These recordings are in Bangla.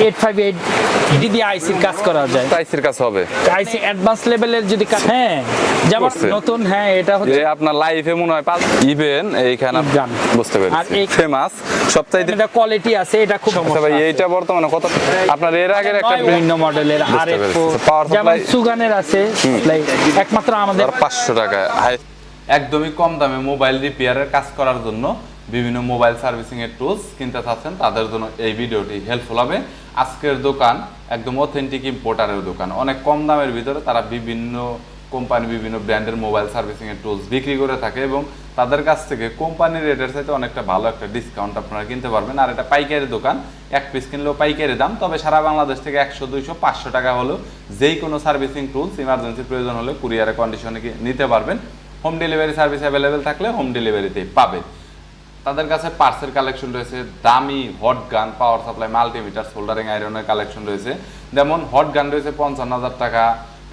এইট ফাইভ এইট এটি দিয়ে আইসির কাজ করা যায়। প্রাইসের কাছে হবে। আইসি অ্যাডভান্স লেভেলের যদি হ্যাঁ যেমন নতুন হ্যাঁ এটা হচ্ছে আপনার লাইফে মনে হয় পাঁচ ইভেন এইখানে Eve gun। আর এই- ফেমাস সবচাইতে এটা কোয়ালিটি আছে এটা খুব আচ্ছা ভাই এইটা বর্তমানে কত আপনার এর আগের একটা মডেলের আর যেমন সুগানের আছে একমাত্র আমাদের পাঁচশো টাকা একদমই কম দামে মোবাইল রিপেয়ারের কাজ করার জন্য বিভিন্ন মোবাইল সার্ভিসিং এর টুলস কিনতে চাচ্ছেন, তাদের জন্য এই ভিডিওটি হেল্পফুল হবে। আজকের দোকান একদম অথেন্টিক ইম্পোর্টারের দোকান। অনেক কম দামের ভিতরে তারা বিভিন্ন কোম্পানি বিভিন্ন ব্র্যান্ডের মোবাইল সার্ভিসিং এর টুলস বিক্রি করে থাকে এবং তাদের কাছ থেকে কোম্পানির রেটের সাথে অনেকটা ভালো একটা ডিসকাউন্ট আপনারা কিনতে পারবেন। আর এটা পাইকারি দোকান, এক পিস কিনলেও পাইকারি দাম, তবে সারা বাংলাদেশ থেকে একশো, দুইশো, পাঁচশো টাকা হলেও যেই কোনো সার্ভিসিং টুলস ইমার্জেন্সি প্রয়োজন হলে কুরিয়ারে কন্ডিশনে নিতে পারবেন। হোম ডেলিভারি সার্ভিস অ্যাভেলেবেল থাকলে হোম ডেলিভারিতেই পাবে তাদের কাছে পার্সের কালেকশন রয়েছে, দামি hot gun power supply multimeter soldering আয়রনের কালেকশন রয়েছে। যেমন হট গান রয়েছে পঞ্চান্ন হাজার টাকা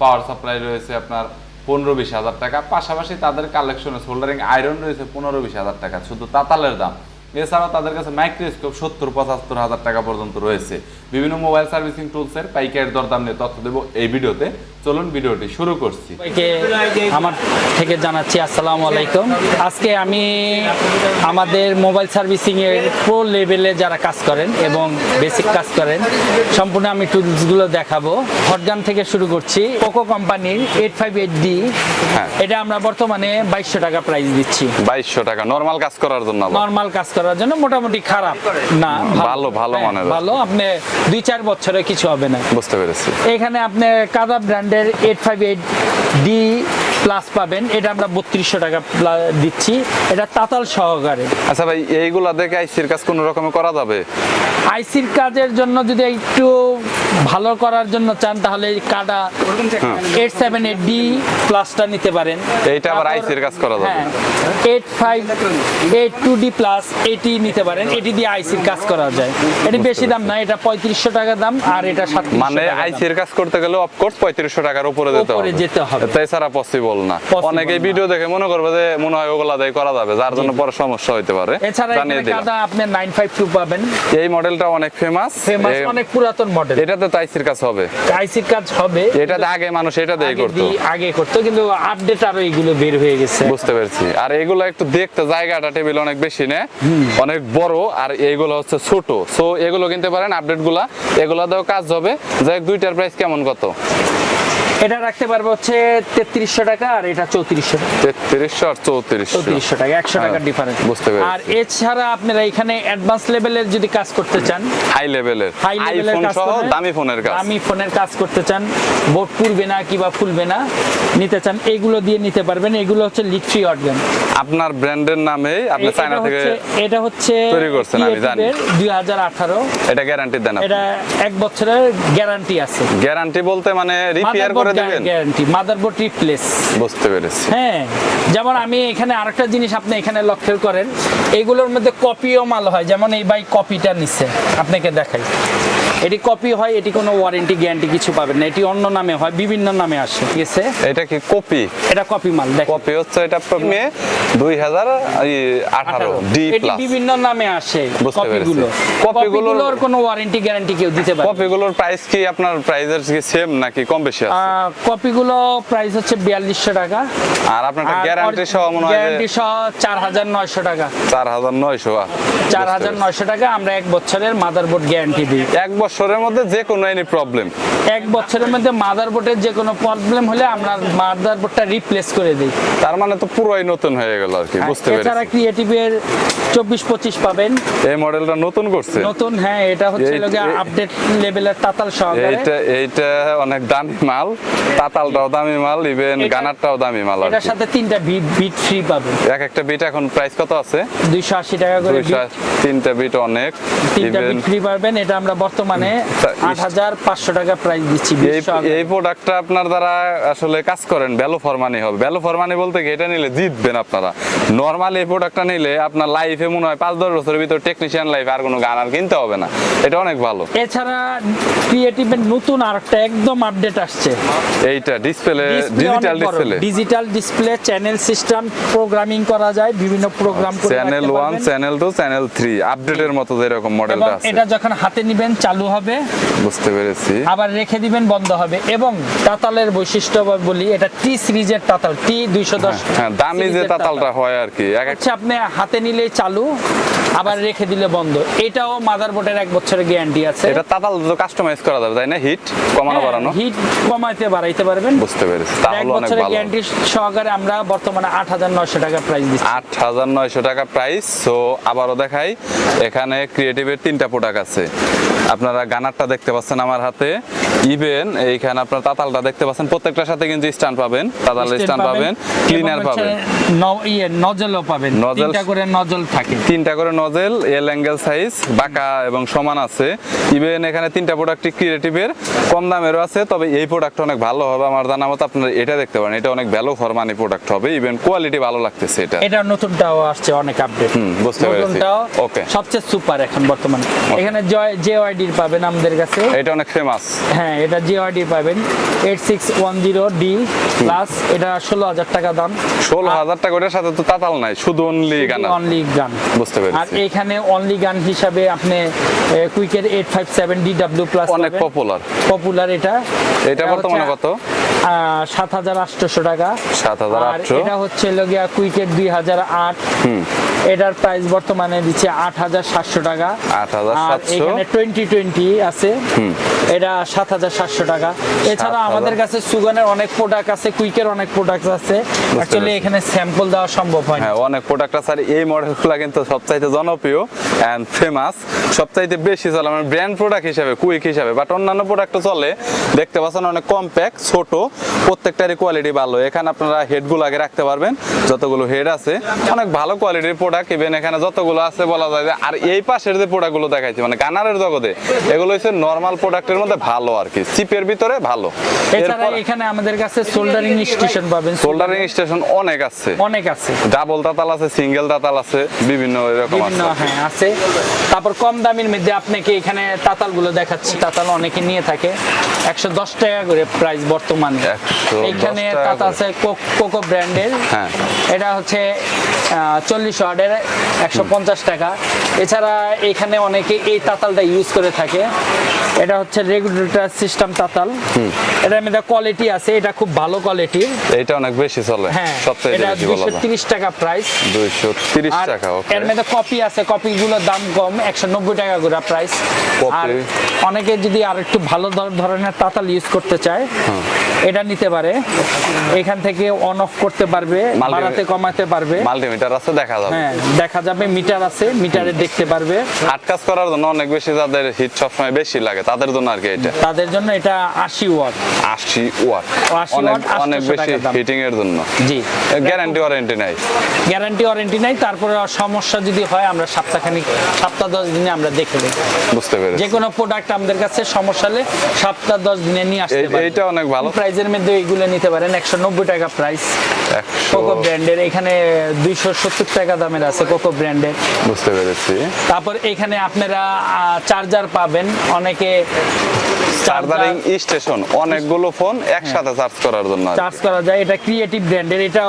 পাওয়ার সাপ্লাই রয়েছে আপনার পনেরো বিশ হাজার টাকা, পাশাপাশি তাদের কালেকশনে সোল্ডারিং আয়রন রয়েছে পনেরো বিশ হাজার টাকা, শুধু তাতালের দাম। এছাড়াও তাদের কাছে মাইক্রোস্কোপ সত্তর পঁচাত্তর হাজার টাকা পর্যন্ত রয়েছে। বিভিন্ন মোবাইল সার্ভিসিং টুলসের পাইকারি দরদাম নিয়ে তথ্য দেবো এই ভিডিওতে। চলুন ভিডিওটি শুরু করছি। আমার থেকে জানাচ্ছি আসসালামু আলাইকুম। আজকে আমি আমাদের মোবাইল সার্ভিসিং এর প্রো লেভেলে যারা কাজ করেন এবং বেসিক কাজ করেন সম্পূর্ণ আমি টুলসগুলো দেখাবো। হটগান থেকে শুরু করছি। পোকো কোম্পানির এইট ফাইভ এইট ডি। এটা আমরা বর্তমানে বাইশশো টাকা প্রাইস দিচ্ছি। বাইশশো টাকা। নর্মাল কাজ করার জন্য। নর্মাল কাজ করার জন্য মোটামুটি খারাপ। না ভালো, ভালো মানের। ভালো। আপনি দুই চার বছরে কিছু হবে না। বুঝতে পেরেছি। এখানে আপনি কাদা ব্র্যান্ডের eight five eight D plus পাবেন। এটা আমরা বত্রিশশো টাকা দিচ্ছি। এটা তাতাল সহকারে। আচ্ছা ভাই এইগুলো দেখে আইসির কাজ কোনো রকমে করা যাবে? আইসির কাজের জন্য যদি একটু ভালো করার জন্য চান তাহলে কাদা এইট সেভেন এইট ডি প্লাসটা নিতে পারেন। এইটা আবার আইসির কাজ করা যাবে। Eight five eight two D plus এটি নিতে পারেন। এটি দিয়ে আইসির কাজ করা যায়। এটি বেশি দাম না এটা পঁয়ত্রিশশো টাকা দাম আর এটা মানে। আইসির কাজ করতে গেলে অফকোর্স পঁয়ত্রিশশো টাকার উপরে যেতে উপরে হবে। যেতে হবে। তাই ছাড়া পসিবল না অনেকে ভিডিও দেখে মনে করবে যে মনে হয় ওগুলা দিয়ে করা যাবে যার জন্য পরে সমস্যা হইতে পারে। এছাড়া কাদা আপনি নাইন ফাইভ টু পাবেন। এই মডেলটা অনেক ফেমাস ফেমাস অনেক পুরাতন মডেল এটাতে তো আইসির কাজ হবে। আইসির কাজ হবে। এটা আগে মানুষ এটা দিয়ে করতো। আগে করতো কিন্তু আপডেট আরও এগুলো বের হয়ে গেছে। বুঝতে পেরেছি। আর এগুলো একটু দেখতে জায়গাটা টেবিল অনেক বেশি না? অনেক বড় আর এইগুলো হচ্ছে ছোট। সো এগুলো কিনতে পারেন আপডেটগুলা। এগুলা দাও কাজ হবে। যাই দুইটার প্রাইস কেমন কত? এটা রাখতে পারব হচ্ছে তেত্রিশশো টাকা আর এটা চৌত্রিশশো তেত্রিশশো আর চৌত্রিশশো। চৌত্রিশশো টাকা একশো হ্যাঁ, টাকার ডিফারেন্স বুঝতে পেরেছি। আর এছাড়া আপনারা এখানে অ্যাডভান্স লেভেলের যদি কাজ করতে চান হাই লেভেলের হাই লেভেলের কাজ সহ দামি ফোনের কাজ। দামি ফোনের কাজ করতে চান বোর্ড পুড়বে না কিবা ফুলবে না নিতে চান এগুলো দিয়ে নিতে পারবেন। এগুলো হচ্ছে লিট্রি অর্গান আপনার ব্র্যান্ডের নামে আপনি চায়না থেকে এটা হচ্ছে তৈরি করছেন, আমি জানি। দুই হাজার আঠারো। এটা গ্যারান্টি দেন আপনি। এটা এক বছরের গ্যারান্টি আছে। গ্যারান্টি বলতে মানে রিপেয়ার করে দিবেন? গ্যারান্টি মাদারবোর্ড রিপ্লেস বুঝতে পেরেছি। হ্যাঁ যেমন আমি এখানে আরেকটা জিনিস আপনি এখানে লক্ষ্য করেন এগুলোর মধ্যে কপিও মাল হয় যেমন এই কপিটা নিচ্ছে আপনাকে দেখাই। এটি কপি হয় এটি কোনো ওয়ারেন্টি গ্যারান্টি কিছু পাবেন না এটি অন্য নামে হয় বিভিন্ন নামে আসে ঠিক আছে? এটা কি কপি এটা কপি মাল দেখ কপি হচ্ছে এটা মে দুই হাজার আঠারো ডি এটি বিভিন্ন নামে আসে। কপিগুলো কপিগুলোর- কোনো ওয়ারেন্টি গ্যারান্টি কেউ দিতে পারে। কপিগুলোর প্রাইস কি আপনার প্রাইসের কি সেম নাকি কম বেশি আছে? কপিগুলো প্রাইস হচ্ছে বিয়াল্লিশশো টাকা। আর আপনার গ্যারান্টি সহ মনে হয় গ্যারান্টি সহ চার হাজার নয়শো টাকা। চার হাজার নয়শো চার হাজার নয়শো টাকা আমরা এক বছরের মাদারবোর্ড গ্যারান্টি দিই। এক বছরের মধ্যে যে কোনো এনি প্রবলেম এক বছরের মধ্যে মাদারবোর্ডের যে কোনো প্রবলেম হলে আমরা মাদারবোর্ডটা রিপ্লেস করে দিই। তার মানে তো পুরোই নতুন হয়ে গেল আর কি বুঝতে এছাড়া পেরেছি। ক্রিয়েটিভের চব্বিশ পঁচিশ পাবেন। এই মডেলটা নতুন করছে? নতুন হ্যাঁ এটা হচ্ছে আপডেট লেভেলের তাতাল সহকারে। এইটা এইটা অনেক দামি মাল তাতালটাও দামি মাল ইভেন গানারটাও দামি মাল এটার সাথে তিনটা বিট বিট ফ্রি পাবেন। এক একটা বিট এখন প্রাইস কত আছে? দুইশো আশি টাকা করে তিনটা বিট অনেক তিনটা বিট ফ্রি পাবেন এটা আমরা বর্তমানে তা- আট হাজার পাঁচশো টাকা প্রাইস দিচ্ছি এই প্রোডাক্টটা আপনার দ্বারা আসলে কাজ করেন ভ্যালু ফর মানি হবে। ভ্যালু ফর মানি বলতে কি এটা নিলে জিতবেন আপনারা। নর্মাল এই প্রোডাক্টটা নিলে আপনার লাইফে মনে হয় পাঁচ দশ বছরের ভিতর টেকনিশিয়ান লাইফ আর কোনো গান আর কিনতে হবে না। এটা অনেক ভালো। এছাড়া ক্রিয়েটিভের নতুন আরেকটা একদম আপডেট আসছে। এইটা display digital display digital display channel system programming করা যায় বিভিন্ন প্রোগ্রাম করে চ্যানেল রাখতে ওয়ান পারবেন। চ্যানেল টু চ্যানেল থ্রি আপডেটের মতো যেরকম মডেলটা আছে। এটা যখন হাতে নিবেন চালু হবে। বুঝতে পেরেছি। আবার রেখে দিবেন বন্ধ হবে। এবং তাতালের বৈশিষ্ট্য বলি এটা টি সিরিজের তাতাল টি দুইশো দশ হ্যাঁ দামি যে তাতালটা হয় আর কি এক আপনি হাতে নিলেই চালু চালু আবার রেখে দিলে বন্ধ। এটাও মাদারবোর্ডের এক বছরের গ্যারান্টি আছে। এটা তাতাল তো কাস্টমাইজ করা যাবে তাই না? হিট কমানো বাড়ানো। হিট কমাইতে বাড়াইতে পারবেন। বুঝতে পেরেছি। তাহলে অনেক বছরের ভালো। গ্যারান্টি সহকারে আমরা বর্তমানে আট হাজার নয়শো টাকা প্রাইস দিচ্ছি। আট হাজার নয়শো টাকা প্রাইস সো আবারও দেখাই এখানে ক্রিয়েটিভের তিনটা প্রোডাক্ট আছে। আপনারা গানারটা দেখতে পাচ্ছেন আমার হাতে। ইভেন এইখানে আপনার তাতালটা দেখতে পাচ্ছেন। প্রত্যেকটার সাথে কিন্তু স্ট্যান্ড পাবেন। তাতাল স্ট্যান্ড পাবেন। ক্লিনার পাবেন। ইয়ে নজলও পাবেন। নজল- তিনটা করে নজল থাকে। তিনটা করে নজেল এল অ্যাঙ্গেল সাইজ বাঁকা এবং সমান আছে। ইভেন এখানে তিনটা প্রোডাক্টই ক্রিয়েটিভের কম দামেরও আছে তবে এই প্রোডাক্ট অনেক ভালো হবে। আমার জানা মতো আপনারা এটা দেখতে পারেন। এটা অনেক ভ্যালু ফর মানি প্রোডাক্ট হবে। ইভেন কোয়ালিটি ভালো লাগতেছে এটা। এটা নতুনটাও আসছে অনেক আপডেট হুম, বুঝতে পেরেছি। Okay. সবচেয়ে সুপার এখন বর্তমানে। এখানে জয় জে ওয়াইডির পাবেন আমাদের কাছে। এটা অনেক ফেমাস হ্যাঁ এটা জে পাবেন। Eight six one zero D plus এটা ষোলো হাজার টাকা দাম। ষোলো হাজার টাকা ওটার সাথে তো তাতাল নাই শুধু অনলি গানা অনলি গান। বুঝতে পেরেছি। আর এখানে অনলি গান হিসাবে আপনি কুইকের eight five seven D W plus অনেক পপুলার পপুলার এটা। এটা বর্তমানে কত? সাত হাজার আটশোশো টাকা। 7,800 আর এটা হচ্ছে লগিয়া কুইকেট দুই হাজার আট। এটার প্রাইস বর্তমানে দিচ্ছে আট হাজার সাতশো টাকা। 8,700 আর এখানে টোয়েন্টি টোয়েন্টি আছে। এটা সাত হাজার সাতশো টাকা। এছাড়া আমাদের কাছে সুগানের অনেক প্রোডাক্ট আছে কুইকের অনেক প্রোডাক্ট আছে। অ্যাকচুয়ালি এখানে স্যাম্পল দেওয়া সম্ভব হয় না হ্যাঁ অনেক প্রোডাক্ট আছে। আর এই মডেলগুলো কিন্তু সবচাইতে জনপ্রিয় অ্যান্ড ফেমাস সবচাইতে বেশি চলে মানে ব্র্যান্ড প্রোডাক্ট হিসাবে কুইক হিসাবে। বাট অন্যান্য প্রোডাক্টও চলে। দেখতে পাচ্ছেন অনেক কম্প্যাক্ট ছোট। প্রত্যেকটারই কোয়ালিটি ভালো। এখানে আপনারা হেডগুলো আগে রাখতে পারবেন। যতগুলো হেড আছে অনেক ভালো কোয়ালিটির প্রোডাক্ট ইভেন এখানে যতগুলো আছে বলা যায় যে আর এই পাশের যে প্রোডাক্টগুলো দেখাইছি মানে গানারের জগতে এগুলো হচ্ছে নর্মাল প্রোডাক্টের মধ্যে ভালো আর কি। চিপের ভিতরে ভালো। এছাড়া এখানে আমাদের কাছে সোল্ডারিং স্টেশন পাবেন। সোল্ডারিং স্টেশন অনেক আছে। অনেক আছে। ডাবল তাতাল আছে সিঙ্গেল দাতাল আছে বিভিন্ন এরকম আছে। হ্যাঁ আছে। তারপর কম দামের মধ্যে আপনাকে এখানে তাতালগুলো দেখাচ্ছি। তাতাল অনেকে নিয়ে থাকে। একশো দশ টাকা করে প্রাইস বর্তমানে। 110 এখানে টাকা আছে কোকো ব্র্যান্ডের। হ্যাঁ। এটা হচ্ছে চল্লিশ ওয়ার্ডের একশো পঞ্চাশ টাকা। এছাড়া এখানে অনেকে এই তাতালটা ইউজ করে থাকে। এটা হচ্ছে রেগুলেটর সিস্টেম তাতাল। এটার মধ্যে কোয়ালিটি আছে এটা খুব ভালো কোয়ালিটির এটা অনেক বেশি চলে হ্যাঁ সবচেয়ে এটা বেশি বলা যায়। তিরিশ টাকা প্রাইস দুইশো তিরিশ আর টাকা ওকে এর মধ্যে কপি আছে কপিগুলোর দাম কম একশো নব্বই টাকা করে প্রাইস আর অনেকে যদি আর একটু ভালো ধরনের তাতাল ইউজ করতে চায় এটা নিতে পারে। এখান থেকে অন অফ করতে পারবে বাড়াতে কমাতে পারবে। মাল্টিমিটার আছে দেখা যাবে। হ্যাঁ দেখা যাবে মিটার আছে মিটারে দেখতে পারবে। হাট কাজ করার জন্য অনেক বেশি যাদের হিট সবসময় বেশি লাগে তাদের জন্য আর কি এটা? তাদের জন্য এটা আশি ওয়াট। আশি ওয়াট। অনেক অনেক বেশি হিটিং এর জন্য। জি। গ্যারান্টি ওয়ারেন্টি নাই। গ্যারান্টি ওয়ারেন্টি নাই তারপরে সমস্যা যদি হয় আমরা সপ্তাহখানিক সপ্তাহ দশ দিনে আমরা দেখে দেবো বুঝতে পেরেছি। যে কোনো প্রোডাক্ট আমাদের কাছে সমস্যা হলে সপ্তাহ দশ দিনে নিয়ে আসতে এই- পারে এইটা অনেক ভালো। প্রাইজের মধ্যে এইগুলো নিতে পারেন একশো নব্বই টাকা প্রাইস কোকো ব্র্যান্ডের এখানে দুইশো সত্তর টাকা দামের আছে কোকো ব্র্যান্ডের বুঝতে পেরেছি। তারপর এখানে আপনারা চার্জার পাবেন। অনেকে চার্জারিং স্টেশন অনেকগুলো ফোন একসাথে চার্জ করার জন্য চার্জ করা যায়। এটা ক্রিয়েটিভ ব্র্যান্ডের এটা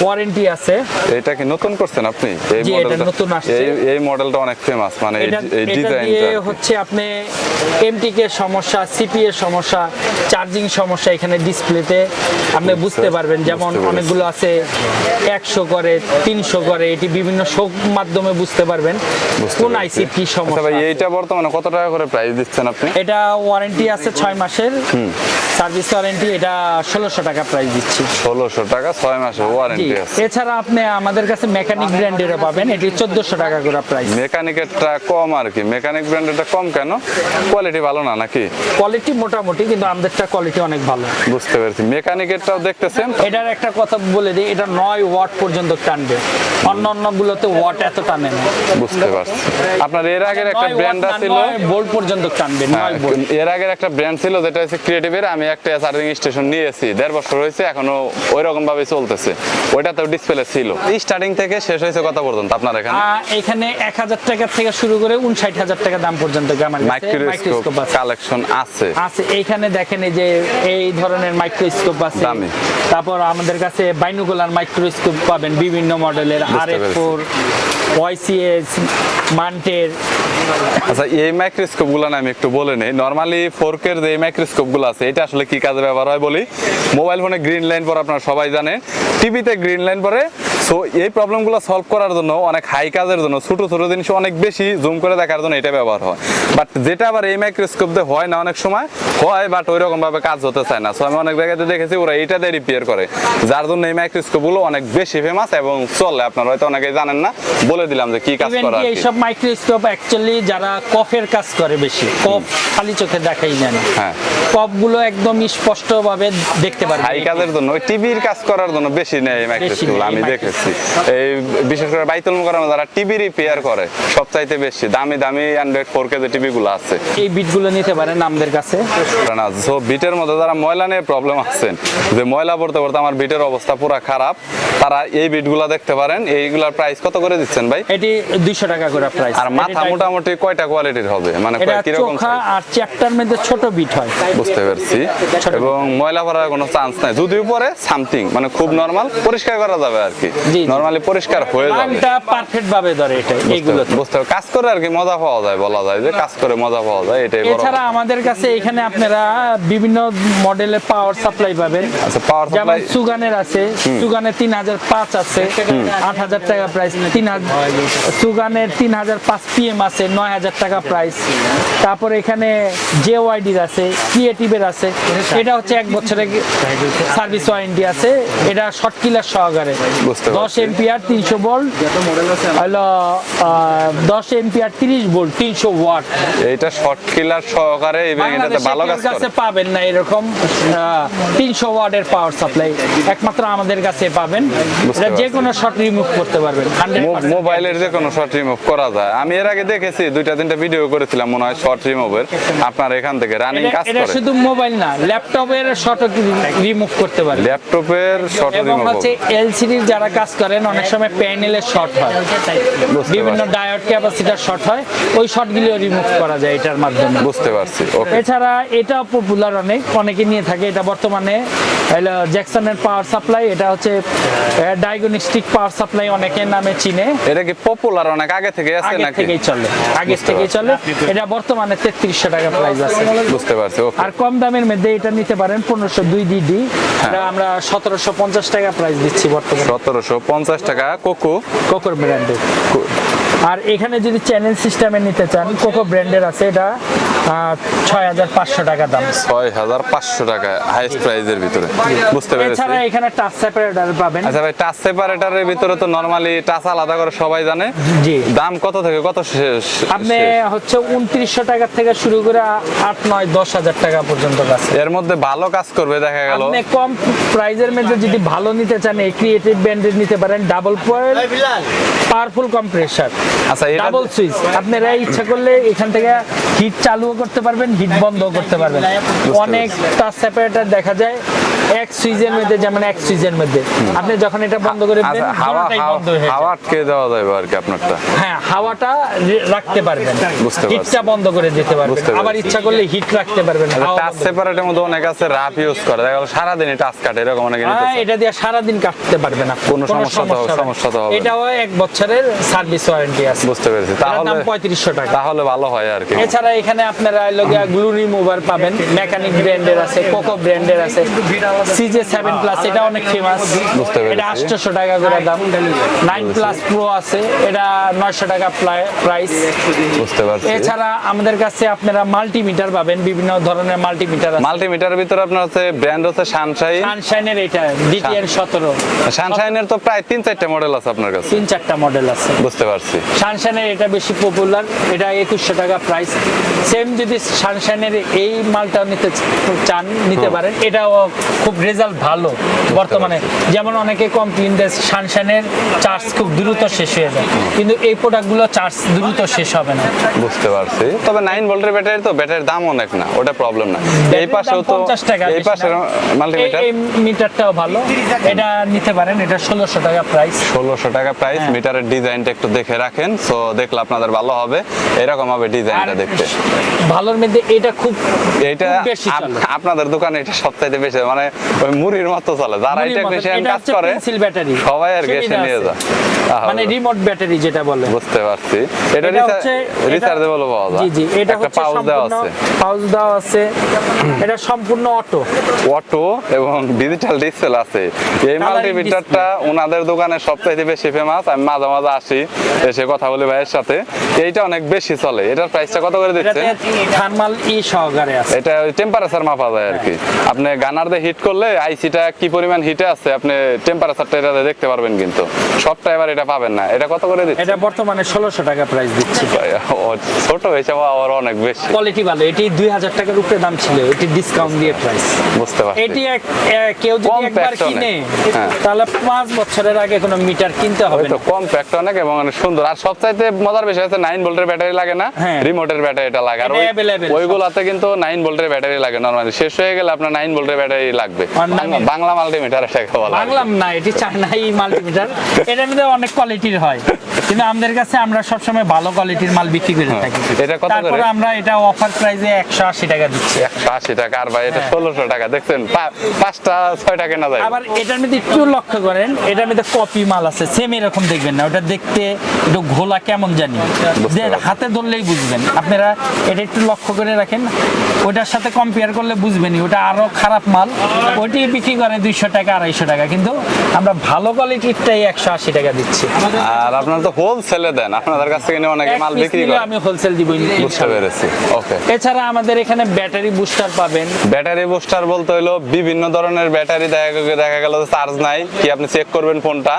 ওয়ারেন্টি আছে। এটা কি নতুন করছেন আপনি? এই মডেলটা নতুন আসছে। এই মডেলটা অনেক ফেমাস মানে এই- ডিজাইনটা হচ্ছে আপনি এমটিকে সমস্যা সিপি এর সমস্যা চার্জিং সমস্যা এখানে ডিসপ্লেতে আপনি বুঝতে পারবেন। যেমন অনেকগুলো আছে একশো করে তিনশো করে এটি বিভিন্ন শোক মাধ্যমে বুঝতে পারবেন। কোন আইসি কি সমস্যা ভাই এইটা বর্তমানে কত টাকা করে প্রাইস দিচ্ছেন আপনি? এটা ওয়ারেন্টি আছে ছয় মাসের। সার্ভিস ওয়ারেন্টি এটা ষোলোশো টাকা প্রাইস দিচ্ছি। ষোলোশো টাকা ছয় মাসের ওয়ারেন্টি আছে। এছাড়া আপনি আমাদের কাছে মেকানিক ব্র্যান্ডেরও পাবেন। এটি চোদ্দশো টাকা করে প্রাইস মেকানিকেরটা কম আর কি। মেকানিক ব্র্যান্ডেরটা কম কেন? কোয়ালিটি ভালো না নাকি? কোয়ালিটি মোটামুটি কিন্তু আমাদেরটা কোয়ালিটি অনেক ভালো। বুঝতে পেরেছি। মেকানিকেরটাও দেখতেছেন? এটার একটা কথা বলে দিই এটা নয় ওয়াট পর্যন্ত টানবে। অন্য অন্য গুলোতে ওয়াট এত টানে না। বুঝতে পারছি। আপনার এর আগের একটা ব্র্যান্ড ছিল ভোল্ট পর্যন্ত টানবে হ্যাঁ, এর আগের একটা ব্র্যান্ড ছিল যেটা হচ্ছে ক্রিয়েটিভের আমি একটা চার্জিং স্টেশন নিয়েছি দেড় বছর হয়েছে এখনও ওই রকম ভাবে চলতেছে। ওইটাতেও ডিসপ্লে ছিল। স্টার্টিং থেকে শেষ হয়েছে কত পর্যন্ত আপনার এখানে? এখানে এক হাজার টাকা থেকে শুরু করে উনষাট হাজার টাকা দাম পর্যন্ত আমার মাইক্রোস্কোপ কালেকশন আছে। আছে। এইখানে দেখেন এই যে এই ধরনের মাইক্রোস্কোপ আছে। দামি। তারপর আমাদের কাছে বাইনোকুলার মাইক্রোস্কোপ পাবেন বিভিন্ন মডেলের আর এফ। ফোর ওয়াইসিএস মান্টের আচ্ছা এই মাইক্রোস্কোপগুলো আমি একটু বলে নেই। নর্মালি ফোরকের যে মাইক্রোস্কোপগুলো আছে, এটা আসলে কি কাজে ব্যবহার হয় বলি? মোবাইল ফোনে গ্রিন লাইন পরে আপনারা সবাই জানেন। টিভিতে গ্রিন লাইন পরে সো এই প্রবলেমগুলো সলভ করার জন্য অনেক হাই কাজের জন্য ছোট ছোট জিনিস অনেক বেশি জুম করে দেখার জন্য এটা ব্যবহার হয়। বাট যেটা আবার এই মাইক্রোস্কোপ দিয়ে হয় না অনেক সময় হয় বাট ওই রকম ভাবে কাজ হতে চায় না। সো আমি অনেক জায়গাতে দেখেছি ওরা এইটা দিয়ে রিপেয়ার করে। যার জন্য এই মাইক্রোস্কোপগুলো অনেক বেশি ফেমাস এবং চলে। আপনারা হয়তো অনেকেই জানেন না বলে দিলাম যে কি কাজ করা আর কি। এইসব মাইক্রোস্কোপ অ্যাকচুয়ালি যারা কফের কাজ করে বেশি কফ খালি চোখে দেখাই না। হ্যাঁ। কফগুলো একদম স্পষ্ট ভাবে দেখতে পারবে। হাই কাজের জন্য ওই টিভির কাজ করার জন্য বেশি নেই এই মাইক্রোস্কোপ আমি দেখেছি। এই বিশেষ করে বাইতুল মোকাররমে যারা টিভি রিপেয়ার করে সবচাইতে বেশি দামি দামি অ্যান্ড্রয়েড ফোর কে যে টিভি গুলো আছে। এই বিটগুলো নিতে পারেন আমাদের কাছে। না সো বিটের মধ্যে যারা ময়লা নিয়ে প্রবলেম আছেন যে ময়লা পড়তে পড়তে আমার বিটের অবস্থা পুরো খারাপ তারা এই বিটগুলো দেখতে পারেন। এইগুলার প্রাইস কত করে দিচ্ছেন ভাই? এটি দুইশো টাকা করে প্রাইস আর মাথা মোটামুটি কয়টা কোয়ালিটির হবে? মানে কয়- কীরকম চোখা আর চ্যাপ্টার মধ্যে ছোট বিট হয়। বুঝতে পারছি। এবং ময়লা পড়ার কোনো চান্স নাই। যদিও পরে সামথিং মানে খুব নর্মাল পরিষ্কার করা যাবে আর কি। নর্মালি পরিষ্কার হয়ে যাবে। লাইনটা পারফেক্ট ভাবে ধরে এটা এইগুলো বুঝতে কাজ করে আর কি মজা পাওয়া যায় বলা যায় যে কাজ করে মজা পাওয়া যায় এটাই বড় এছাড়া আমাদের কাছে এখানে আপনারা বিভিন্ন মডেলের পাওয়ার সাপ্লাই পাবেন। আচ্ছা পাওয়ার যেমন সাপ্লাই সুগানের আছে সুগানের তিন হাজার পাঁচ আছে আট হাজার টাকা প্রাইস তিন হাজার সুগানের তিন হাজার পাঁচ পিএম আছে নয় হাজার টাকা প্রাইস তারপরে এখানে জেওয়াইডির আছে ক্রিয়েটিভের আছে। এটা হচ্ছে এক বছরের সার্ভিস ওয়ারেন্টি আছে। এটা শর্ট কিলার সহকারে দশ। এমপিআর তিনশো ভোল্ট হলো দশ এমপিআর তিরিশ ভোল্ট তিনশো ওয়াট এটা শর্ট কিলার সহকারে ভালো কাছে পাবেন না এরকম তিনশো ওয়াটের পাওয়ার সাপ্লাই একমাত্র আমাদের কাছে পাবেন। এটা যে কোনো শট রিমুভ করতে পারবেন মোবাইলের যে কোনো শর্ট রিমুভ করা যায়। আমি এর আগে দেখেছি দুইটা তিনটা ভিডিও করেছিলাম মনে হয় শর্ট রিমুভের আপনার এখান থেকে রানিং কাজ এটা শুধু মোবাইল না ল্যাপটপের শট রিমুভ করতে পারবেন ল্যাপটপের শর্ট রিমুভ হচ্ছে এলসিডির যারা কাজ করেন অনেক সময় প্যানেলের শর্ট হয়। বিভিন্ন। ডায়োড ক্যাপাসিটার শর্ট হয় ওই শর্টগুলো রিমুভ করা যায় এটার মাধ্যমে। বুঝতে পারছি ওকে এছাড়া এটাও পপুলার অনেক অনেকে নিয়ে থাকে এটা বর্তমানে জ্যাকসনের পাওয়ার সাপ্লাই এটা হচ্ছে ডায়াগনস্টিক পাওয়ার সাপ্লাই অনেকের নামে চিনে। এটা কি পপুলার অনেক? আগে থেকে আছে আগে থেকেই চলে আগে থেকেই চলে। এটা বর্তমানে তেত্রিশশো টাকা প্রাইস আছে। বুঝতে পারছি ওকে আর কম দামের মধ্যে এটা নিতে পারেন পনেরোশো দুই ডিডি এটা আমরা সতেরোশো পঞ্চাশ টাকা প্রাইস দিচ্ছি বর্তমানে। সতেরোশো পঞ্চাশ টাকা কোকো। কোকোর ব্র্যান্ডের আর এখানে যদি চ্যানেল সিস্টেমে নিতে চান কোকো ব্র্যান্ডের আছে এটা। ছয় হাজার পাঁচশো টাকা দাম। ছয় হাজার পাঁচশো টাকা হাইস্ট প্রাইজের ভিতরে। বুঝতে পেরেছি। এছাড়া এখানে টাচ সেপারেটার পাবেন। আচ্ছা ভাই টাচ সেপারেটারের ভিতরে তো নরমালি টাচ আলাদা করে সবাই জানে। জি। দাম কত থেকে কত শেষ আপনি হচ্ছে উনত্রিশশো টাকা থেকে শুরু করে আট নয় দশ হাজার টাকা পর্যন্ত আছে এর মধ্যে ভালো কাজ করবে দেখা গেল। আপনি কম প্রাইজের মধ্যে যদি ভালো নিতে চান এই ক্রিয়েটিভ ব্র্যান্ডের নিতে পারেন ডাবল পয়েল পাওয়ারফুল কম্প্রেসার আচ্ছা এটা ডাবল সুইচ আপনারা ইচ্ছা করলে এখান থেকে হিট চালুও করতে পারবেন হিট বন্ধও করতে পারবেন। অনেক টাচ সেপারেটর দেখা যায় এক সুইচের মধ্যে যেমন এক সুইচের মধ্যে। আপনি যখন এটা বন্ধ করে দিবেন আচ্ছা হাওয়া- বন্ধ হয়ে যায়। হাওয়া দেওয়া যাবে আর কি আপনারটা। হ্যাঁ হাওয়াটা রাখতে পারবেন। হিটটা বন্ধ করে দিতে পারবেন। আবার ইচ্ছা করলে হিট রাখতে পারবেন টাচ বন্ধ সেপারেটের মধ্যে অনেক আছে রাফ ইউজ করে। দেখা গেল সারাদিনই টাচ কাটে এরকম অনেকে হ্যাঁ, এটা দিয়ে সারাদিন কাটতে পারবেন আপনি। কোনো সমস্যা তো সমস্যা তো হবে এটাও এক বছরের সার্ভিস ওয়ারেন্টি আছে। বুঝতে পেরেছি। তাহলে দাম পঁয়ত্রিশশো টাকা। তাহলে ভালো হয় আর কি। এছাড়া এখানে আপনারা গ্লু রিমুভার পাবেন। মেকানিক ব্র্যান্ডের আছে কোকো ব্র্যান্ডের আছে। সিজে সেভেন প্লাস এটা অনেক ফেমাস এটা আটশোশো টাকা করে দাম। নাইন প্লাস প্রো আছে এটা নয়শো টাকা প্রাইস এছাড়া আমাদের কাছে আপনারা মাল্টিমিটার পাবেন বিভিন্ন ধরনের মাল্টিমিটার আছে। মাল্টিমিটারের ভিতরে আপনার হচ্ছে ব্র্যান্ড হচ্ছে সানশাইন সানশাইনের এটা ডিটিএন সতেরো। সানশাইনের তো প্রায় তিন চারটা মডেল আছে আপনার কাছে। তিন চারটা মডেল আছে। বুঝতে পারছি। সানশাইনের এটা বেশি পপুলার এটা একুশশো টাকা প্রাইস সেম যদি সানশাইনের এই মালটা নিতে চান নিতে পারেন এটাও খুব রেজাল্ট ভালো বর্তমানে। যেমন অনেকে কমপ্লেন দেয় সানশাইনের চার্জ খুব দ্রুত শেষ হয়ে যায়। কিন্তু এই প্রোডাক্টগুলো চার্জ দ্রুত শেষ হবে না। বুঝতে পারছি। তবে নাইন ভোল্টের ব্যাটারি তো ব্যাটারির দাম অনেক না ওটা প্রবলেম না। এই পাশেও তো 50 টাকা এই পাশের। মাল্টিমিটার এই- মিটারটাও ভালো। এটা নিতে পারেন এটা ষোলোশো টাকা প্রাইস ষোলোশো টাকা প্রাইস। মিটারের ডিজাইনটা একটু দেখে রাখেন। সো দেখলে আপনাদের ভালো হবে। এরকম হবে ডিজাইনটা দেখতে। ভালোর মধ্যে এটা খুব চলে। আপনাদের দোকানে এটা সবচাইতে বেশি মানে ওই মুড়ির মতো চলে। যারা এটা বেশি কাজ করে pencil battery। সবাই আর সুবিধা নিয়ে। যায়। মানে রিমোট ব্যাটারি যেটা বলে। বুঝতে পারছি। এটা এটা হচ্ছে রিচার্জেবল পাওয়া যায়। জি জি এটা হচ্ছে আছে। পাউচ দেওয়া আছে। এটা সম্পূর্ণ অটো অটো এবং ডিজিটাল ডিসপ্লে আছে। এই মাল্টিমিটারটা ওনাদের দোকানে সবচাইতে বেশি ফেমাস আমি মাঝে মাঝে আসি এসে কথা বলি ভাইয়ের সাথে। এইটা অনেক বেশি চলে। এটার প্রাইসটা কত করে দিচ্ছে থার্মাল ই সহকারে আছে। এটা টেম্পারেচার মাপা যায় আর কি। আপনি গানার দিয়ে হিট করলে আইসিটা কি পরিমাণ হিটে আছে আপনি টেম্পারেচারটা দেখতে পারবেন কিন্তু। সবটা এবার এটা পাবেন না। এটা কত করে দিচ্ছে এটা বর্তমানে ষোলোশো টাকা প্রাইস দিচ্ছি। ছোট হিসাবে আবার অনেক বেশি। কোয়ালিটি ভালো। এটি দুই হাজার টাকার উপরে দাম ছিল। এটি ডিসকাউন্ট দিয়ে প্রাইস বুঝতে পারছি। এটি কেউ যদি একবার কিনে হ্যাঁ। তাহলে পাঁচ বছরের আগে কোনো মিটার কিনতে হবে না। কম প্যাকটা অনেক এবং সুন্দর। আর সবচাইতে মজার বিষয় হচ্ছে নাইন ভোল্টের ব্যাটারি লাগে না। হ্যাঁ। রিমোটের লাগে আর এটা ওই- available ওইগুলাতে কিন্তু নাইন ভোল্টের ব্যাটারি লাগে নরমালি শেষ হয়ে গেলে আপনার নাইন ভোল্টের ব্যাটারি লাগবে। বাংলা- বাংলা মাল্টিমিটার এটাকে বলা হয়। বাংলাম না এটি চায়নাই মাল্টিমিটার এটার মধ্যে অনেক কোয়ালিটির হয়। কিন্তু আমাদের কাছে আমরা সবসময় ভালো কোয়ালিটির মাল বিক্রি করে থাকি। হ্যাঁ। এটা কত করে? আমরা এটা অফার প্রাইসে একশো আশি টাকা দিচ্ছি। একশো আশি টাকা আর ভাই এটা হ্যাঁ। ষোলোশো টাকা। দেখছেন পাঁচটা ছয় টাকা না যায়। আবার এটার মধ্যে একটু লক্ষ্য করেন এটার মধ্যে কপি মাল আছে সেম এরকম দেখবেন না। ওটা দেখতে একটু ঘোলা কেমন জানি। যে হাতে ধরলেই বুঝবেন। আপনারা এটা একটু লক্ষ্য করে রাখেন ওটার সাথে কম্পেয়ার করলে বুঝবেনই ওটা আরও খারাপ মাল। ওইটি বিক্রি করে দুইশো টাকা আড়াইশো টাকা কিন্তু আমরা ভালো কোয়ালিটিরটাই একশো আশি টাকা দিচ্ছি। আর আপনারা তো হোলসেলে দেন আপনাদের কাছ থেকে অনেকে মাল বিক্রি করে আমি হোলসেল দিব বুঝতে পেরেছি ওকে এছাড়া আমাদের এখানে ব্যাটারি বুস্টার পাবেন। ব্যাটারি বুস্টার বলতে হলো বিভিন্ন ধরনের ব্যাটারি দেখা দেখা গেল চার্জ নাই কি আপনি চেক করবেন ফোনটা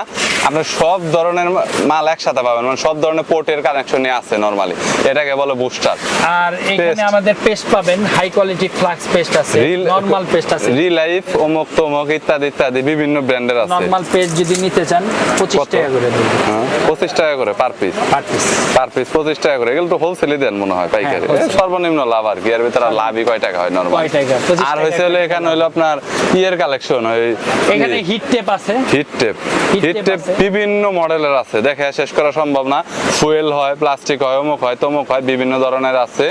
আপনি সব ধরনের মাল একসাথে পাবেন মানে সব ধরনের পোর্টের কানেকশনই আছে নরমালি এটাকে বলে বুস্টার আর এখানে আমাদের পেস্ট পাবেন হাই কোয়ালিটি ফ্লাক্স পেস্ট আছে নরমাল পেস্ট আছে। রিলাইফ অমুক তমুক ইত্যাদি ইত্যাদি বিভিন্ন ব্র্যান্ডের আছে। নরমাল পেস্ট যদি নিতে চান পঁচিশ কত? টাকা করে দেবো। হ্যাঁ, পঁচিশ টাকা করে per piece per piece per piece পঁচিশ টাকা করে। এগুলো তো হোলসেলই দেন মনে হয় পাইকারি। হ্যাঁ, সর্বনিম্ন লাভ আর কি। এর ভিতরে লাভই কয় টাকা হয় নরমাল কয় টাকা? আর হয়েছে হলো এখানে হলো আপনার ইয়ের কালেকশন ওই এখানে হিট টেপ আছে। Heat tape heat tape. বিভিন্ন মডেলের আছে। দেখে শেষ করা সম্ভব না। ফুয়েল হয় প্লাস্টিক হয় অমুক হয় তমুক হয় বিভিন্ন ধরনের আছে।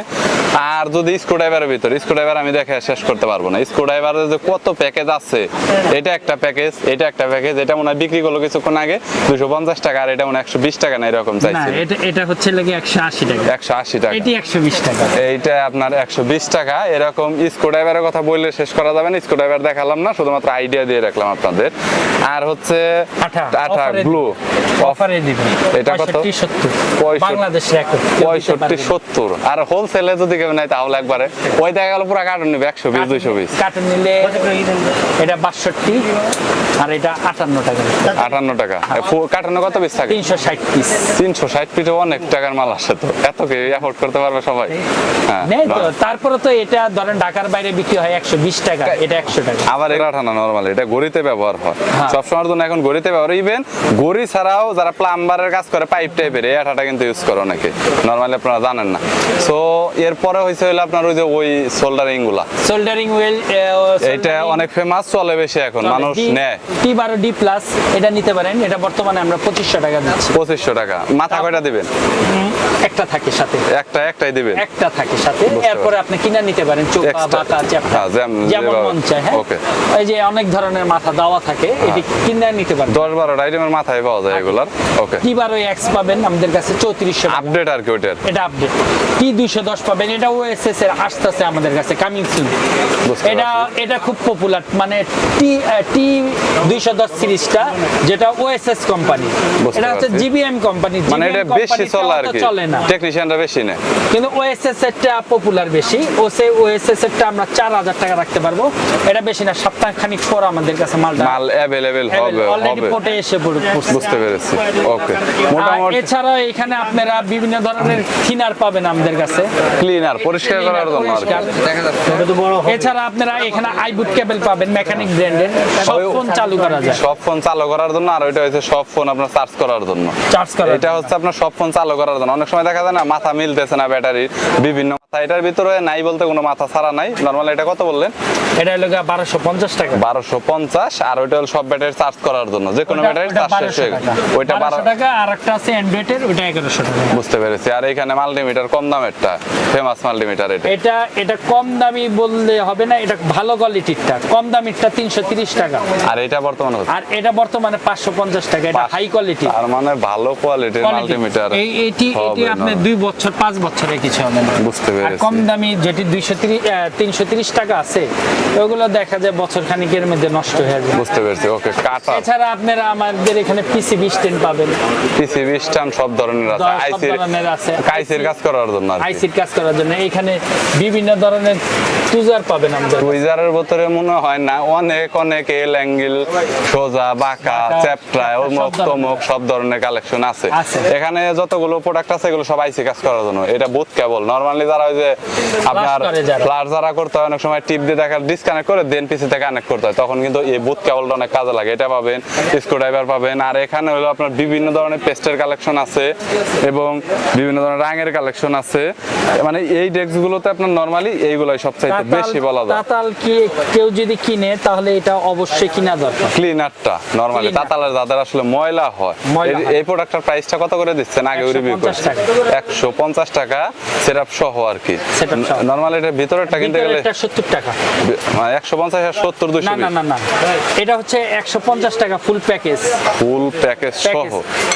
আর যদি স্ক্রুড্রাইভারের ভিতরে স্ক্রুড্রাইভার আমি দেখে শেষ করতে পারব না। স্ক্রুড্রাইভারের যে কত প্যাকেজ আছে এটা একটা প্যাকেজ এটা একটা প্যাকেজ এটা মনে হয় বিক্রি করল কিছুক্ষণ আগে দুশো পঞ্চাশ টাকা আর এটা মনে একশো বিশ টাকা না এরকম না চাইছে এটা এটা হচ্ছে লাগে একশো আশি টাকা। একশো আশি টাকা। এটি একশো বিশ টাকা। এইটা আপনার একশো বিশ টাকা এরকম স্ক্রুড্রাইভারের কথা বললে শেষ করা যাবে না স্ক্রুড্রাইভার দেখালাম না শুধুমাত্র আইডিয়া দিয়ে রাখলাম আপনাদের। আর হচ্ছে আঠা গ্লু অফারে দিবেন। এটা কত? পঁয়ষট্টি সত্তর। আর হোলসেলে যদি কেউ নাই তাহলে একবারে। ওই দেখা গেল পুরো কার্টুন নিবে একশো বিশ দুইশো বিশ কার্টুন নিলে এটা বাষট্টি। আর এটা আটান্ন টাকা। আটান্ন টাকা। কার্টুনে কত পিস থাকে? তিনশো ষাট পিস। তিনশো ষাট পিঠে অনেক টাকার মাল আসে তো। এত কি অ্যাফোর্ড করতে পারবে সবাই? হ্যাঁ নেই তো তারপরে তো এটা ধরেন ঢাকার বাইরে বিক্রি হয় একশো বিশ টাকা এটা একশো টাকা। আবার এটা আঠানা নরমাল এটা গড়িতে ব্যবহার হয়। হ্যাঁ। সবসময়ের জন্য এখন গড়িতে ব্যবহার ইভেন গড়ি ছাড়াও যারা প্লাম্বারের কাজ করে পাইপ টাইপের এই আঠাটা কিন্তু ইউজ করে অনেকে। নরমালি আপনারা জানেন না। সো এরপরে হয়েছে হলো আপনার ওই যে ওই সোল্ডারিংগুলা। সোল্ডারিং ওয়েল এইটা অনেক ফেমাস চলে বেশি এখন মানুষ নেয়। টি বারো ডি প্লাস এটা নিতে পারেন। এটা বর্তমানে আমরা পঁচিশশো টাকা দিচ্ছি। পঁচিশশো টাকা। মাথা কয়টা দিবেন? একটা থাকে সাথে। একটা একটাই দিবেন? একটা থাকে সাথে। এরপরে আপনি কিনা নিতে পারেন চোখা বাটা চ্যাপটা। হ্যাঁ, যেমন মন চায় হ্যাঁ? যে অনেক ধরনের মাথা দেওয়া থাকে এটি কিনা নিতে পারেন। দশ বারোটা আইটেমের মাথায় পাওয়া যায় এগুলার? ওকে। টি বারো এক্স পাবেন আমাদের কাছে চৌত্রিশশো আপডেট আর কি ওইটার? এটা আপডেট টি দুইশো দশ পাবেন এটা ওএসএস এর আসতেছে আমাদের কাছে কামিং সুন এটা এটা খুব পপুলার মানে টি টি দুইশো দশ সিরিজটা যেটা ওএসএস কোম্পানি এটা হচ্ছে জিবিএম কোম্পানি মানে এটা বেশি চলে আর কি। চলে না। টেকনিশিয়ানরা বেশি নেয়। কিন্তু ওএসএস এরটা পপুলার বেশি। ও সে ওএসএস এরটা আমরা চার হাজার টাকা রাখতে পারব। এটা বেশি না সপ্তাহ খানিক পর আমাদের কাছে মালটা মাল অ্যাভেলেবেল হবে অলরেডি হবে। এসে পড়ে- পড়ছে। বুঝতে পেরেছি। ওকে মোটামুটি এছাড়াও এখানে আপনারা বিভিন্ন ধরনের থিনার পাবেন আমাদের কাছে। ক্লিনার পরিষ্কার করার জন্য আর কি। এছাড়া আপনারা এখানে আইবুট কেবল পাবেন মেকানিক ব্র্যান্ডের সব ফোন চালু করা যায়। সব ফোন চালু করার জন্য আর ওইটা হচ্ছে সব ফোন আপনার চার্জ করার জন্য। চার্জ করা এটা হচ্ছে আপনার সব ফোন চালু করার জন্য। অনেক সময় দেখা যায় না মাথা মিলতেছে না ব্যাটারির। বিভিন্ন মাথা এটার ভিতরে নাই বলতে কোনো মাথা ছাড়া নাই। নর্মাল এটা কত বললেন? এটা হলো বারোশো পঞ্চাশ টাকা। বারোশো পঞ্চাশ আর ওইটা হলো সব ব্যাটারি চার্জ করার জন্য। যে কোনো ব্যাটারি চার্জ শেষ হয়ে। ওইটা 1200 টাকা আর একটা আছে অ্যান্ড্রয়েডের ওইটা এগারোশো টাকা। বুঝতে পেরেছি। আর এখানে মাল্টিমিটার কম দামেরটা ফেমাস মাল্টিমিটার এটা। এটা এটা কম দামি বললে হবে না এটা ভালো কোয়ালিটিরটা। কম দামিরটা তিনশো তিরিশ টাকা। আর এটা বর্তমানে আর এটা বর্তমানে পাঁচশো পঞ্চাশ টাকা এটা হাই কোয়ালিটি তার মানে ভালো কোয়ালিটির মাল্টিমিটার এই এটি এটি আপনি না। দুই বছর পাঁচ বছরে কিছু হবে না। বুঝতে আর কম দামি যেটি দুইশো তিরিশ তিনশো তিরিশ টাকা আছে ওগুলো দেখা যায় বছর খানিকের মধ্যে নষ্ট হয়ে যায়। বুঝতে পেরেছি ওকে কাটা এছাড়া আপনারা আমাদের এখানে স্ট্যান্ড পাবেন। স্ট্যান্ড সব ধরনের আছে। আইসির আছে। আইসির কাজ করার জন্য আইসির কাজ করার জন্য। এখানে বিভিন্ন ধরনের টুজার পাবেন আমাদের ভিতরে মনে হয় না অনেক অনেক এল অ্যাঙ্গেল সোজা বাঁকা চ্যাপটা অমুক সব ধরনের। তমুক সব ধরনের কালেকশন আছে। এখানে যতগুলো প্রোডাক্ট আছে এগুলো সব আইসি কাজ করার জন্য। এটা বুথ কেবল নরমালি যারা ওই যে আপনার যারা। ফ্লার যারা করতে হয় অনেক সময় টিপ দিয়ে দেখা ডিসকানেক্ট করে দেন পিসি থেকে কানেক্ট করতে হয়। তখন কিন্তু এই বুথ কেবলটা অনেক কাজে লাগে। এটা পাবেন স্ক্রু ড্রাইভার পাবেন আর এখানে হলো আপনার বিভিন্ন ধরনের পেস্টের কালেকশন আছে এবং বিভিন্ন ধরনের রাঙের কালেকশন আছে। মানে এই ডেস্ক গুলোতে আপনার নরমালি এইগুলাই সবচাইতে বেশি বলা যায়। তাতাল কি কেউ যদি কিনে তাহলে এটা অবশ্যই কিনা দরকার। ক্লিনারটা নরমালি। তাতালের যাদের আসলে ময়লা হয় এই-। এই প্রোডাক্টটার প্রাইসটা কত করে দিচ্ছেন? আগে রিভিউ করছেন 150 টাকা। একশো পঞ্চাশ টাকা সেটআপ সহ আর কি। নরমালি এটা ভিতরেরটা কিনতে গেলে এটা সত্তর টাকা। একশো পঞ্চাশ আর সত্তর দুশো না না না না। এটা হচ্ছে একশো পঞ্চাশ টাকা ফুল প্যাকেজ ফুল প্যাকেজ সহ।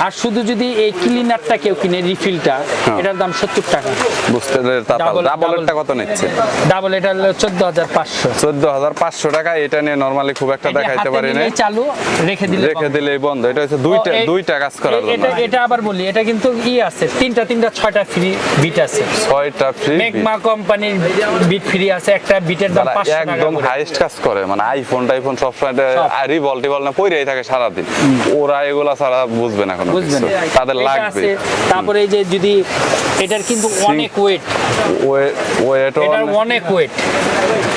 আর শুধু যদি এই ক্লিনারটা কেউ কিনে রিফিলটা এটার দাম সত্তর টাকা। বুঝতে তাতাল Double- কত নিচ্ছে? ডাবল এটা হলো চোদ্দ হাজার পাঁচশো। চোদ্দ হাজার পাঁচশো টাকা এটা নিয়ে নরমালি খুব একটা দেখাইতে পারি না চালু রেখে দিলে রেখে। দিলেই বন্ধ। এটা হচ্ছে দুইটা কাজ করার জন্য। এটা এটা আবার বলি এটা কিন্তু ই আছে তিনটা তিনটা ছয়টা ফ্রি বিট আছে। ছয়টা ফ্রি কোম্পানির বিট ফ্রি আছে একটা বিটের দাম পাঁচশো একদম হাইস্ট কাজ করে মানে আইফোন টাইফোন সবসময় টিভল না পইরাই থাকে সারাদিন। ওরা এগুলা ছাড়া বুঝবে না কোনো তাদের লাগবে। তারপরে এই যে যদি এটার কিন্তু অনেক ওয়েট ওয়েট এটার অনেক ওয়েট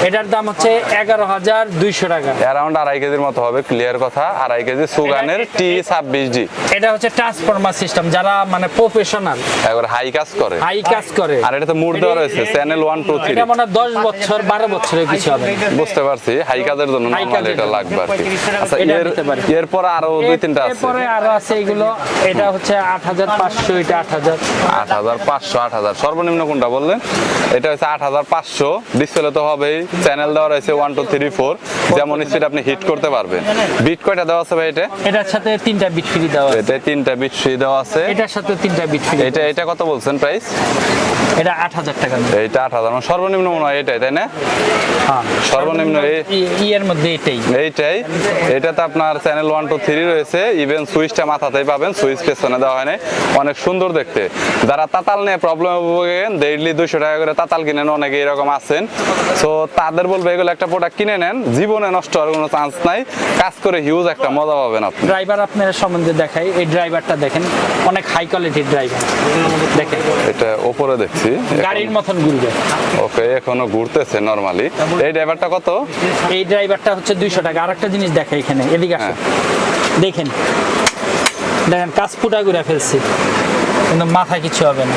এটার দাম হচ্ছে এগারো হাজার দুইশো টাকা। অ্যারাউন্ড আড়াই কেজির মতো হবে ক্লিয়ার কথা। আড়াই কেজি সুগানের টি ছাব্বিশ ডি এটা হচ্ছে ট্রান্সফরমার সিস্টেম যারা মানে প্রফেশনাল একবার হাই কাজ করে। হাই কাজ করে। আর এটাতে মুড দেওয়া রয়েছে চ্যানেল ওয়ান টু থ্রি এটা মানে দশ বছর বারো বছরের কিছু হবে। বুঝতে পারছি। হাই কাজের জন্য নরমালি এটা লাগবে আর কি। আচ্ছা এর এরপর আরও দুই তিনটা আছে। এরপরে আরও আছে এগুলো। এটা হচ্ছে আট হাজার পাঁচশো এটা আট হাজার। আট হাজার পাঁচশো আট হাজার। সর্বনিম্ন কোনটা বললেন? এটা হচ্ছে আট হাজার পাঁচশো। ডিসপ্লে তো হবেই। চ্যানেল দেওয়া রয়েছে ওয়ান টু থ্রি ফোর। যেমন স্পিড আপনি হিট করতে পারবেন। বিট কয়টা দেওয়া আছে ভাই এটা? এটার সাথে তিনটা বিট ফ্রি দেওয়া আছে। এটা তিনটা বিট ফ্রি দেওয়া আছে। এটার সাথে তিনটা বিট ফ্রি এটা এটা কত বলছেন প্রাইস এটা আট হাজার টাকা। এটা এইটা আট হাজার। মানে সর্বনিম্ন মনে হয় এটাই তাই না? হ্যাঁ। সর্বনিম্ন ইয়ের মধ্যে এটাই এইটাই। এটাতে আপনার চ্যানেল ওয়ান টু থ্রি রয়েছে। ইভেন সুইচটা মাথাতেই পাবেন সুইচ পেছনে দেওয়া হয় নাই অনেক সুন্দর দেখতে। যারা তাতাল নিয়ে প্রবলেম ভোগেন ডেইলি দুইশো টাকা করে তাতাল কিনেন অনেকে এরকম আছেন। সো তাদের বলব এগুলো একটা প্রোডাক্ট কিনে নেন। জীবনে নষ্ট হওয়ার কোনো চান্স নাই। কাজ করে হিউজ একটা মজা পাবেন আপনি। ড্রাইভার আপনার সম্বন্ধে দেখাই। এই ড্রাইভারটা দেখেন অনেক হাই কোয়ালিটির ড্রাইভার দেখেন। এটা ওপরে দেখছি। গাড়ির মতন ঘুরবে। ওকে এখনও ঘুরতেছে নরমালি এই ড্রাইভারটা কত? এই ড্রাইভারটা হচ্ছে দুইশো টাকা। আর একটা জিনিস দেখে এখানে এদিকে আসো। দেখেন। দেখেন কাজ ফুটা করে ফেলছি। কিন্তু মাথা কিছু হবে না।